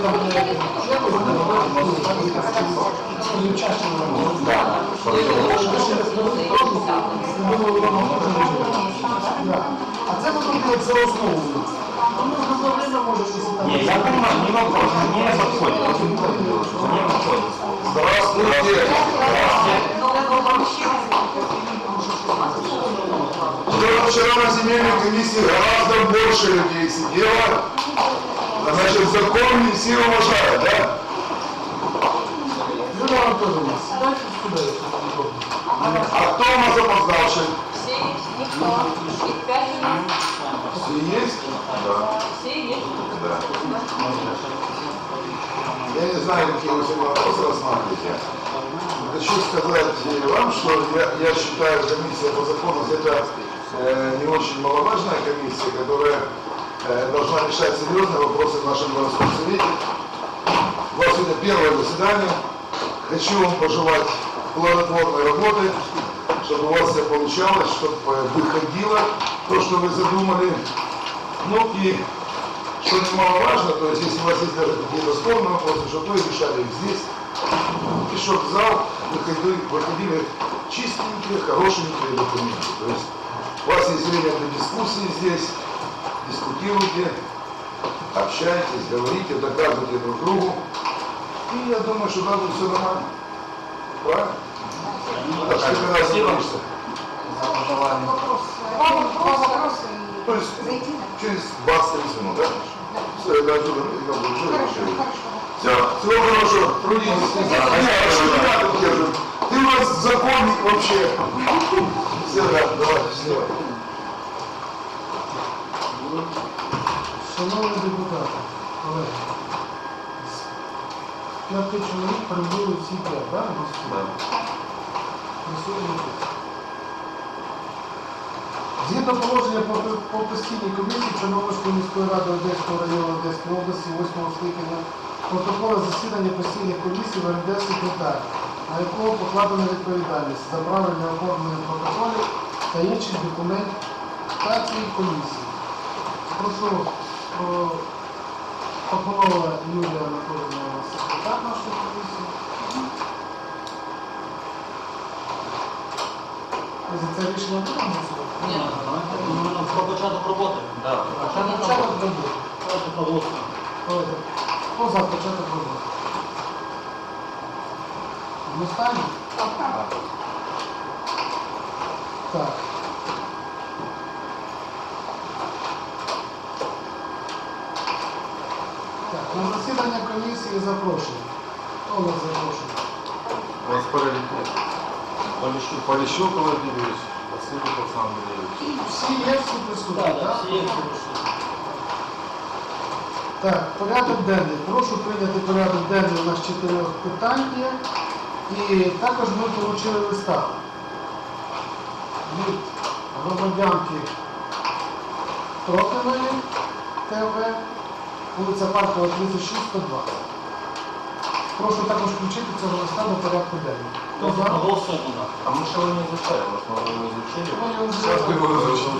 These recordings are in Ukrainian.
не А це потім як за основу. Ну, проблема може щось там. Не, я понимаю, не вопрос, мне подходит. Здравствуйте. Вчера, вчера на земельной комиссии гораздо больше людей сидело. Значит, закон не все уважают, да? Юлія Анатолійовна, сідайте сюди. якщо вам удобно. А кто у нас опоздавший? Все есть, никто. Их пять минут. Все есть? Да. Все есть. Да. Я не знаю, какие вы сегодня вопросы рассматриваете. Хочу сказать э, вам, что я, я считаю, комиссия по закону это э, не очень маловажная комиссия, которая э, должна решать серьезные вопросы в нашем городском совете. У вас сегодня первое заседание. Хочу вам пожелать плодотворной работы, чтобы у вас все получалось, чтобы э, выходило то, что вы задумали. Ну и что немаловажно, то есть если у вас есть даже какие-то спорные вопросы, чтобы вы решали их здесь, и чтобы в зал выходили, выходили чистенькие, хорошенькие документы. То есть у вас есть время для дискуссии здесь, дискутируйте, общайтесь, говорите, доказывайте друг другу. И я думаю, что там будет все нормально. Правильно? Так что ты когда соберешься? Два вопроса. То есть через 20-30 минут, да? Все, я отсюда я буду жить. Все, всего хорошего, трудитесь. А держу? Ты у нас законник вообще. Все, да, давай, счастливо. Шановні депутати, колеги, п'яти чоловік прибули всі п'ять, так? Згідно положення по, по постійній комісії Чорнобильської міської ради Одеського району Одеської області 8 скликання протоколи засідання постійних комісій в РД секретар, на якого покладена відповідальність за правильне оформлення протоколів та інших документацій комісії. Прошу Попова Юлія Анатолійовна, секретар нашої комісії. За це рішення будемо голосувати? Ні, ну, про початок роботи. Да. Початок роботи. Давайте проголосуємо. Давайте. Хто за початок роботи? Одностайно? Так. Так, на засідання комісії запрошую. Хто у нас запрошує? У вас параллельно. Полищук, Полищук Владимирович, Васильев Александр Андреевич. Всі є, всі присутні, Так, так? всі є всі. Так, порядок денний. Прошу прийняти порядок денний. У нас чотири питання. І також ми отримали листа від громадянки Трохиної ТВ, вулиця Паркова, 36, 120. Прошу також включити цього листа до порядку денного. Хто за? Проголосуємо, так. А мы что его не изучали? Может, мы его изучили? Ну, я вже- Сейчас мы его изучим.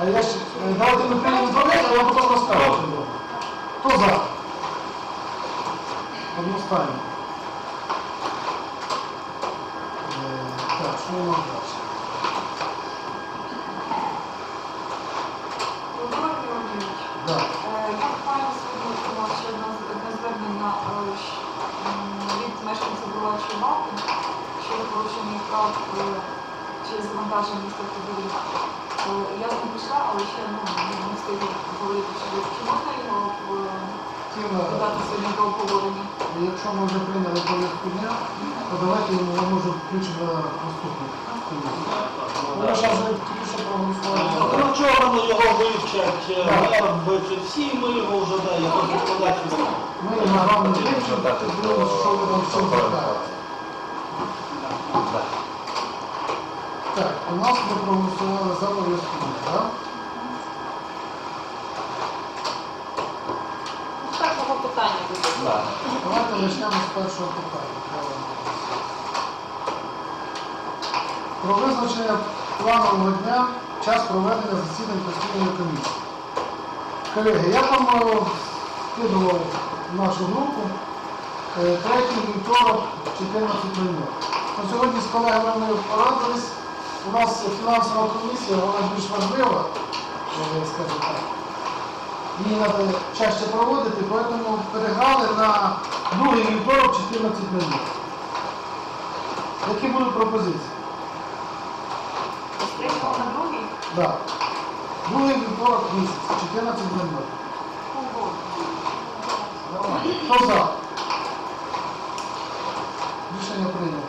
А я ще е, давайте ми приймемо інформацію, а я потім розкажу. Хто за? Одностайно. Е, Так, що у нас далі? Е, м, від мешканців Бурлачої балки щодо порушення прав е, через завантаження міста Подолі. Я не пішла, але ще ну, не- встигла говорити, чи можна його подати Тіна, додати сьогодні до обговорення. Якщо ми вже прийняли порядку дня, то давайте ми включимо на наступну комісію. Ми ж вже тільки що проголосували. Ну, вчора ми його вивчать, е, всі, ми його вже да, викладачі. Ми награвно вивчимо, подивимося, що ви там всім звертаєте. Так, у нас ми проголосували за повістку, так? Ну, першого питання Давайте почнемо з першого питання. Про визначення планового дня, час проведення засідань постійної комісії. Колеги, я вам е, скидував нашу групу. Е, Третій вівторок 14.00. Ну, Сьогодні з колегами ми порадились. У нас фінансова комісія, вона більш важлива, е, скажімо так. Її треба чаще проводити, тому переграли на другий вівторок 14.00. Які будуть пропозиції? На другий? Да. Другий вівторок місяць, 14.00. Хто за? Рішення прийнято.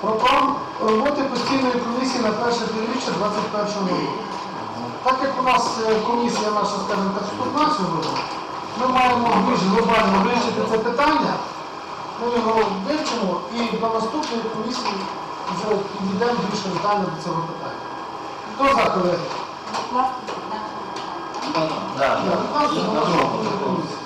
Про план роботи постійної комісії на перше півріччя 21 року. Так як у нас е, комісія наша, скажімо так, вступна сьогодні, ми маємо більш глобально вирішити це питання, ми його вивчимо і до наступної комісії вже підійдемо більш детально до цього питання. Хто за, колеги? Да, да. да. 15 На голосуємо. другому. Комісія.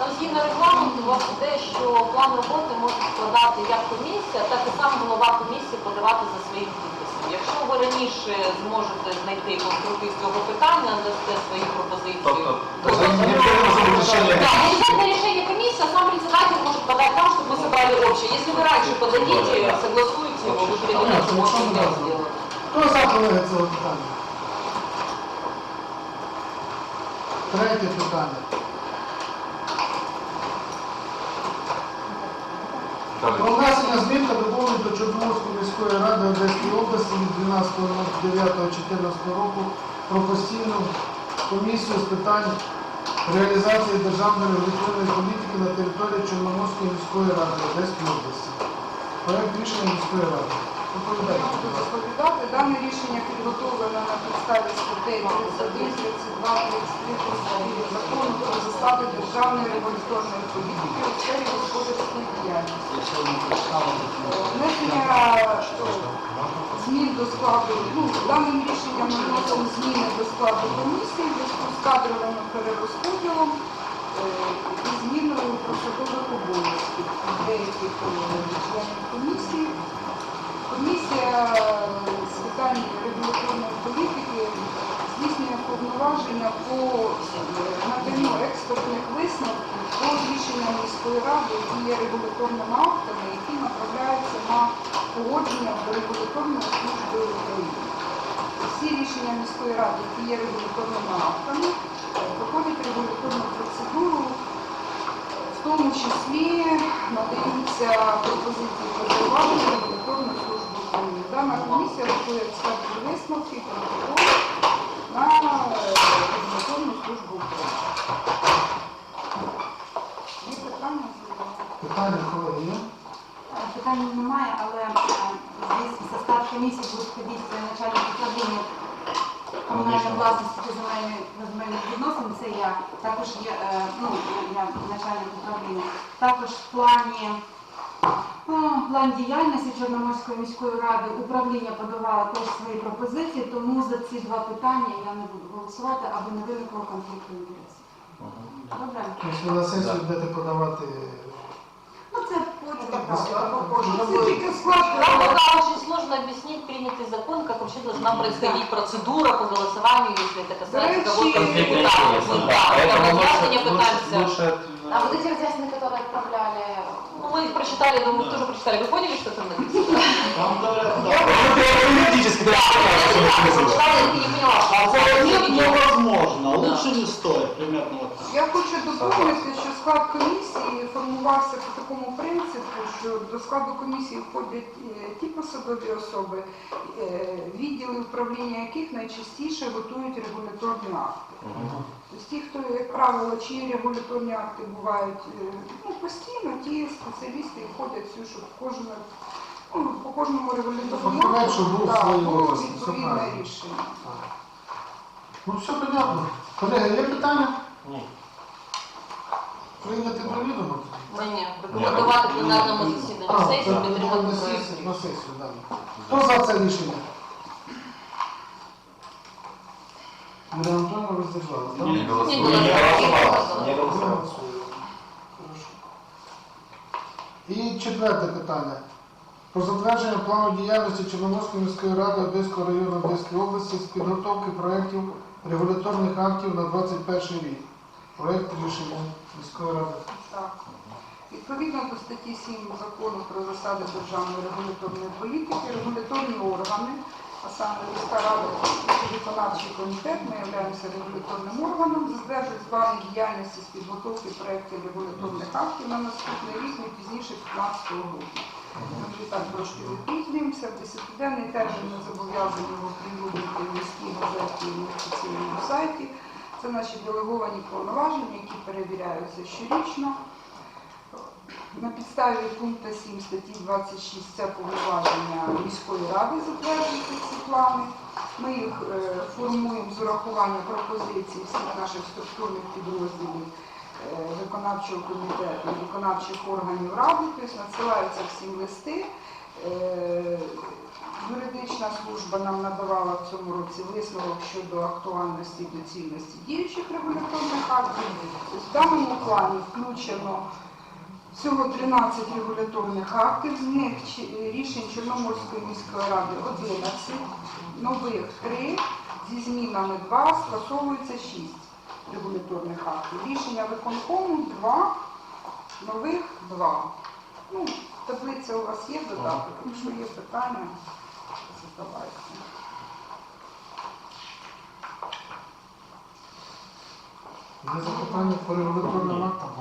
Там згідно регламенту у вас іде, що план роботи може складати як комісія, так і сам голова комісії подавати за своїм підписом. Якщо ви раніше зможете знайти конструктив з цього питання, дасте свої пропозиції. Тобто, то це не обов'язково рішення. Да, не обязательно решение комиссии, а сам председатель может подать там, чтобы мы собрали общее. Если вы раньше подадите, согласуете его, вы передадите, можете это сделать. Хто за колеги цього питання? Третє питання. Про внесення змін та доповнень до Чорноморської міської ради Одеської області від 12.09.14 року про постійну комісію з питань реалізації державної регуляторної політики на території Чорноморської міської ради Одеської області. Проект рішення міської ради. Розповідати. Дане рішення підготовлено на підставі статей 31, 32, 33, 34 закону про засади державної регуляторної політики у сфері господарської діяльності. Прочитав Внесення змін до складу, ну, даним рішенням ми вносимо зміни до складу комісії зв'язку з кадровим перерозподілом е, і зміною посадових обов'язків деяких питань регуляторної політики здійснює повноваження по е, наданню експертних висновків по рішенням міської ради, які є регуляторними актами, які направляються на погодження до регуляторної служби України. Всі рішення міської ради, які є регуляторними актами, проходять регуляторну процедуру в тому числі надаються пропозиції про зауваження регуляторної служби. Дана комісія готує експертні висновки і протокол на е, регуляторну службу України. Є питання? Питання, колеги, є? Питань немає, але е, звісно, в состав комісії будуть входити начальник управління комунальної власності та земельних земельних відносин. Це я також є е, ну, я начальник управління. Також в плані план діяльності Чорноморської міської ради управління подавало теж свої пропозиції, тому за ці два питання я не буду голосувати, аби не виникло конфлікту інтересів. Добре? Якщо на сесію будете подавати Ну це потім. Це тільки склад Нам пока очень сложно объяснить принятый закон, как вообще должна происходить процедура по голосованию, если это касается До кого-то из речи, депутатов. Интересно, Да, да. Поэтому поэтому давайте лучше, не лучше, пытаемся. лучше А вот эти разъяснения, которые отправляли, Ну, мы их прочитали, думаю, мы тоже прочитали. Вы поняли, что там написано? Там говорят, да. юридически, да, Я прочитала и не поняла, что А нет, это невозможно. Да. Лучше не стоит, примерно вот так. Я хочу доповнити, що склад комісії формувався по такому принципу, що до складу комісії входять е, ті посадові особи, е, відділи управління яких найчастіше готують регуляторні акти. Тобто ті, хто, як правило, чиї регуляторні акти бувають е, ну, постійно, ті спеціалісти і входять в цю, щоб кожен, ну, по кожному регуляторному було відповідне рішення. Ну все понятно. Колеги, є питання? Ні. Прийняти до відома? Мені рекомендувати пленарному засіданню сесії підтримати на сесію, на сесію, да. Хто за це рішення? Юрія Антонова роздержала, так? Ні. Не голосовал. Не, не Не. І четверте питання. Про затвердження плану діяльності Чорноморської міської ради Одеського району Одеської області з підготовки проєктів регуляторних актів на 21 рік. Проєкт рішення міської ради. Так. Відповідно до статті 7 закону про засади державної регуляторної політики, регуляторні органи, а саме міська рада і виконавчий комітет, ми являємося регуляторним органом, затверджують плани діяльності з підготовки проєктів регуляторних актів на наступний рік, не пізніше 15 грудня. Ми вже так трошки відпізнюємося. В 10-денний термін ми зобов'язані оприлюднити в міській газеті і на офіційному сайті. Це наші делеговані повноваження, які перевіряються щорічно. На підставі пункту 7 статті 26 це повноваження міської ради затверджувати ці плани. Ми їх е, формуємо з урахуванням пропозицій всіх наших структурних підрозділів е, виконавчого комітету, виконавчих органів ради, тобто надсилаються всім листи. Е, Юридична служба нам надавала в цьому році висновок щодо актуальності і доцільності діючих регуляторних актів. В даному плані включено Всього 13 регуляторних актів, з них рішень Чорноморської міської ради 11, нових 3, зі змінами 2, скасовується 6 регуляторних актів. Рішення виконкому 2, нових 2. Ну, таблиця у вас є додаток, якщо є питання, задавайте. Є запитання по регуляторним актам?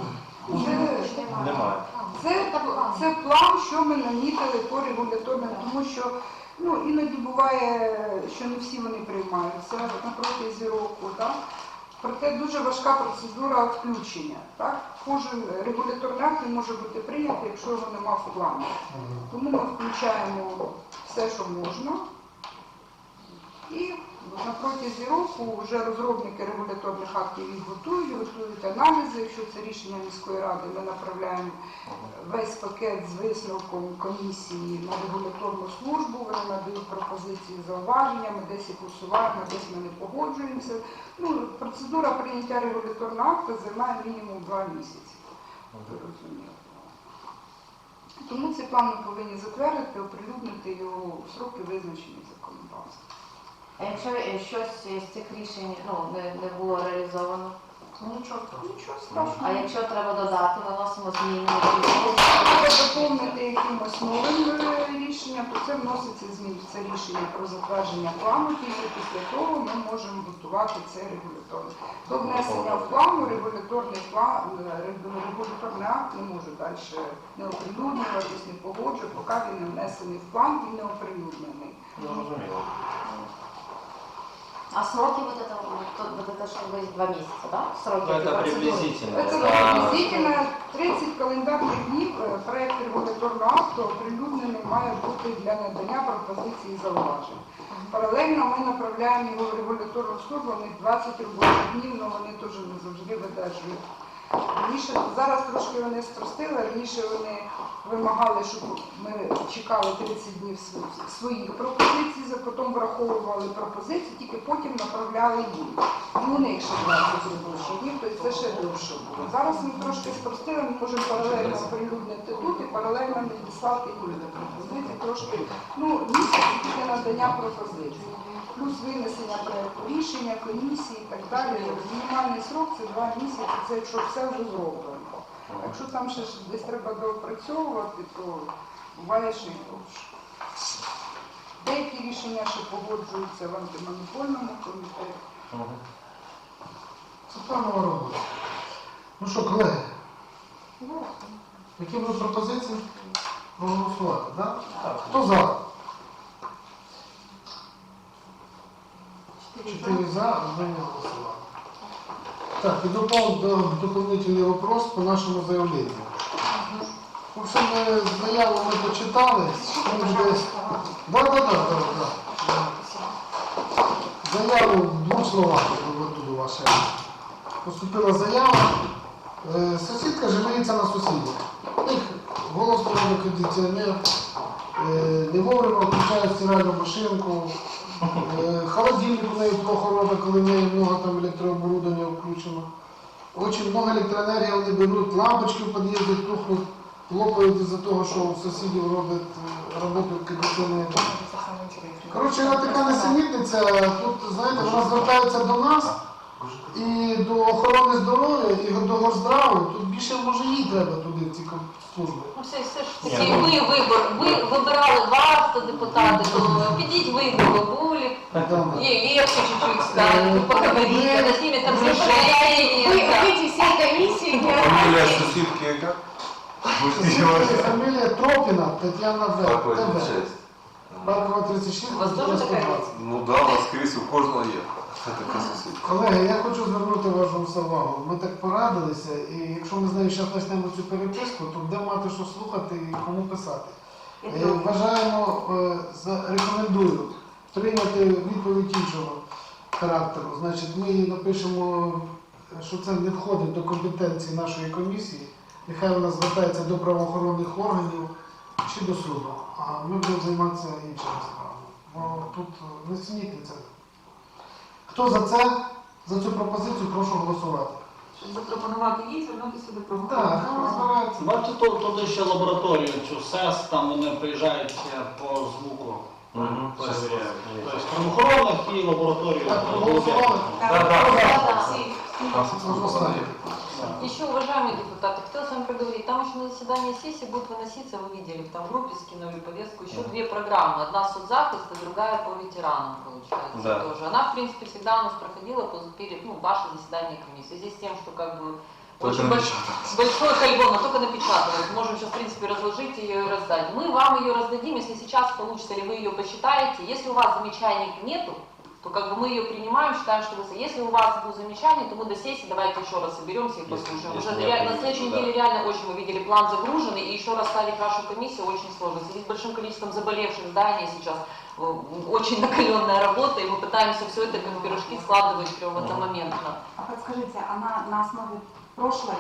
Це- Немає. Це, це план, що ми намітили по регуляторним, тому що ну, іноді буває, що не всі вони приймаються на протязі року. Так? Проте дуже важка процедура включення. Так? Кожен регуляторний акт не може бути прийнятий, якщо його нема в плані. Тому ми включаємо все, що можна. І на протязі року вже розробники регуляторних актів їх готують, готують аналізи. Якщо це рішення міської ради, ми направляємо весь пакет з висновком комісії на регуляторну службу. Вони надають пропозиції зауваження, ми десь їх усуваємо, десь ми не погоджуємося. Ну, процедура прийняття регуляторного акту займає мінімум два місяці. Тому цей план ми повинні затвердити, оприлюднити його у сроки визначені законодавством. А якщо щось з цих рішень ну, не, не було реалізовано, Нічого, нічого страшного. а якщо треба додати, виносимо зміни, Треба доповнити якимось новим е, рішенням, то це вноситься змін це рішення про затвердження плану. Тільки після того ми можемо готувати це регуляторне. До внесення в плану регуляторний план, е, регуляторний акт не може далі не оприлюднюватись, не погоджувати, поки він не внесений в план і не оприлюднений. Зрозуміло. А сроки вот это, вот, вот это что будет два месяца, да? Сроки Ну, этой это процедуры? приблизительно. Це да. приблизительно 30 календарних днів е, проект регуляторного акту оприлюднений має бути для надання пропозицій і зауважень. Паралельно ми направляємо його в регуляторну службу, у них 20 робочих днів, але вони теж не завжди видержують. Раніше, зараз трошки вони спростили, раніше вони вимагали, щоб ми чекали 30 днів своїх пропозицій, потім враховували пропозиції, тільки потім направляли їм. І у них ще 20 робочих днів, тобто це ще довше було. Зараз ми трошки спростили, ми можемо паралельно оприлюднити тут і паралельно надіслати їм пропозиції, трошки, ну, місяць тільки надання пропозицій. Плюс винесення проєкту рішення, комісії і так далі. Мінімальний срок це два місяці, це якщо все вже зроблено. Якщо там ще ж десь треба доопрацьовувати, то буває ще й довше. Деякі рішення ще погоджуються в антимонопольному комітеті. Світлана Воронова. Ну що, колеги, які були пропозиції? Проголосувати, так? Хто за? За, одне не. Так, і допов до доповнительний вопрос по нашому заявленню. В общем, ми заяву ми почитали, ми десь... Да, да, да, да, да. Заяву в двох словах тут у. Поступила заява. Е, Сусідка жаліється на сусідів. Них голос проводить кондиціонер, не вовремя включають стиральну машинку, холодильник у неї плохо робить, коли в неї много там електрооборудовання включено. Очень много електроенергії вони беруть, лампочки в під'їзді тухнуть. лопають із-за того, що у сусідів роблять е, роботу кондиціонери. Коротше, вона така несенітниця, тут, знаєте, вона звертається до нас і до охорони здоров'я, і до горздраву. Тут більше, може, їй треба туди, в ці служби. Ну, все, все ж таки, ви вибор, ви вибирали вас, то депутати, то підіть ви до бабулі, Да. и легче чуть-чуть станет, поговорить, когда с ними там Вы состояние. выйдите всей комиссии, Фамилия где сусідки яка? Фамілія Тропіна Тетяна В. ТВ. 36. Паркова 36, У вас теж така 120. Ну да, у вас кріс у кожного є. Це така сусідка. Колеги, я хочу звернути вашу увагу. Ми так порадилися, і якщо ми з нею зараз почнемо цю переписку, то будемо мати що слухати і кому писати. Е, Вважаємо, е, за- рекомендую прийняти відповідь іншого характеру. Значить, ми їй напишемо, е, що це не входить до компетенції нашої комісії. Нехай вона звертається до правоохоронних органів чи до суду. А ми будемо займатися іншими справами. Бо тут е, не синітниця. Хто за це, за цю пропозицію, прошу голосувати. Щоб запропонувати їй звернутися до Так, хто органів. розбирається. Бачите, тут, тут ще лабораторію цю СЕС, там вони приїжджають е, по звуку. Мгм. Тобто правоохоронних і лабораторію. Так, проголосували? Да, да. Одностайно. Еще, уважаемые депутаты, хотел с вами проговорить, там еще на заседании сессии будут выноситься, вы видели, там в группе скинули повестку, еще две программы. Одна соцзахист, а другая по ветеранам, получается, Да. тоже. Она, в принципе, всегда у нас проходила перед, ну, ваше заседание комиссии. Здесь с тем, что как бы очень больш- большой кальбон, но только напечатывать. Можем сейчас, в принципе, разложить ее и раздать. Мы вам ее раздадим, если сейчас получится, или вы ее посчитаете. Если у вас замечаний нету, то как бы мы ее принимаем, считаем, что вы... Если у вас будут замечания, то мы до сессии давайте еще раз соберемся и Если- послушаем. если Уже не реально, на будет, следующей да. неделе реально очень мы видели план загруженный, и еще раз ставить вашу комиссию очень сложно. В связи с большим количеством заболевших зданий сейчас э, очень накаленная работа, и мы пытаемся все это как пирожки складывать прямо одномоментно. А подскажите, она на основе прошлой?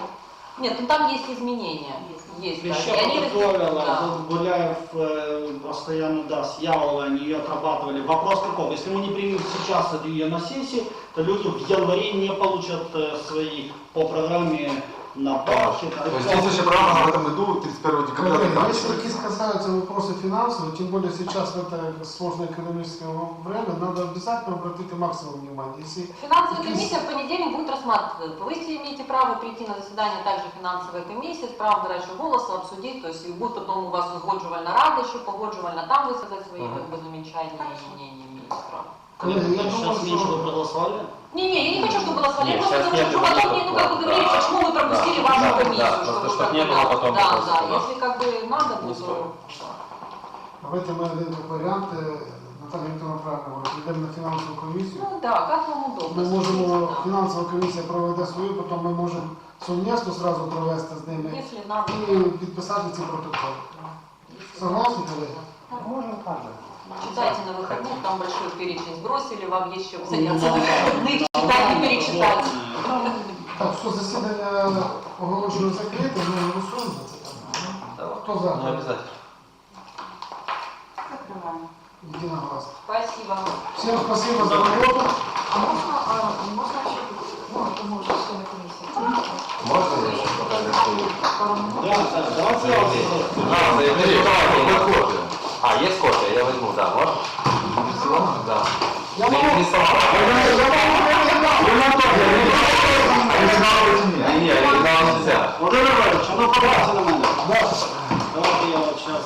Нет, ну там есть изменения. Есть, да. Еще И они подготовила, да. Гуляев э, постоянно, да, с Ялова они ее отрабатывали. Вопрос каков? Если мы не примем сейчас ее на сессию, то люди в январе не получат э, свои по программе на парке. То есть следующая программа в этом году, 31 декабря, Коллеги, если заканчивается. какие касаются вопросы финансовые, тем более сейчас в это сложное экономическое время, надо обязательно обратить максимум внимания. Если Финансовая комиссия в понедельник будет рассматривать. Вы все имеете право прийти на заседание также финансовой комиссии, справа речі голосу обсудить, то есть и будет потом у вас узгоджувальна рада, еще погоджувальна там высказать свои Мгм. как бы замечания и мнения министра. Коллеги, я думаю, Сейчас меньше вы что... проголосовали? Не-не, я не хочу, чтобы было свалено, Нет, просто сейчас потому нет, что это потом не мне, ну так, как бы да. говорили, почему вы пропустили Да, вашу да, да, комиссию, просто чтобы чтоб как не бы, было да, потом да, просто, да, да. если как бы надо, Не то... стоит. Давайте мы один как вариант, э, Наталья Викторовна правильно говорит, идем на финансовую комиссию. Ну да, как вам удобно. Ми можемо, смотрите, да. фінансова комісія проведе свою, потім ми можемо совместно сразу провести з ними Если надо, і підписати ці протоколи. Согласні, колеги? читайте на выходных, там большой перечень сбросили, вам есть чем заняться Ну, на выходных, читать и перечитать. Так, що засідання оголошую закрите, ми голосуємо за це. Давай. Хто за? Ну, обязательно. Закрываем. Єдиногласно. Спасибо. Всім спасибо за роботу. А можна, а, можна ще, ну, тому що члени комісії. Можно я еще прокомментирую? Пару минут. Да, да, давайте я вас... А, заявление, давай, копия. А, есть копия, я возьму, да, можно? Да. Я Не- не сама. Не, не, оригинал нельзя. Володимир Іванович, ну подавайте на мене. Да. Давайте я от зараз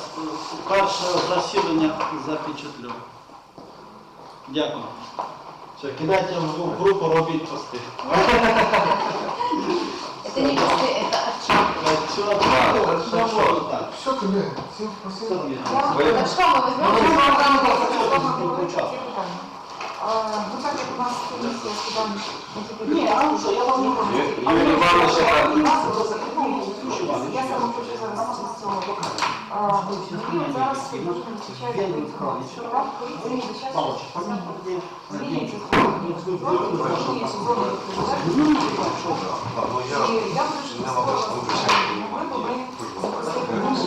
перше засідання запечатлю. Дякую. Все, кидайте в групу, робіть пости. Можна так. Все, колеги, всім Ми спасибо. дві. Вы- Ну так як у нас комісія з питань Ні, а ну що, я вам не можу. Ю-. Я саме хочу зараз з цього. А, Ми зараз дуже звичайно що вам поліції до змінюється зони, змінюється зони відповідальності. Ну, я... Могли б ми запросити на ну все?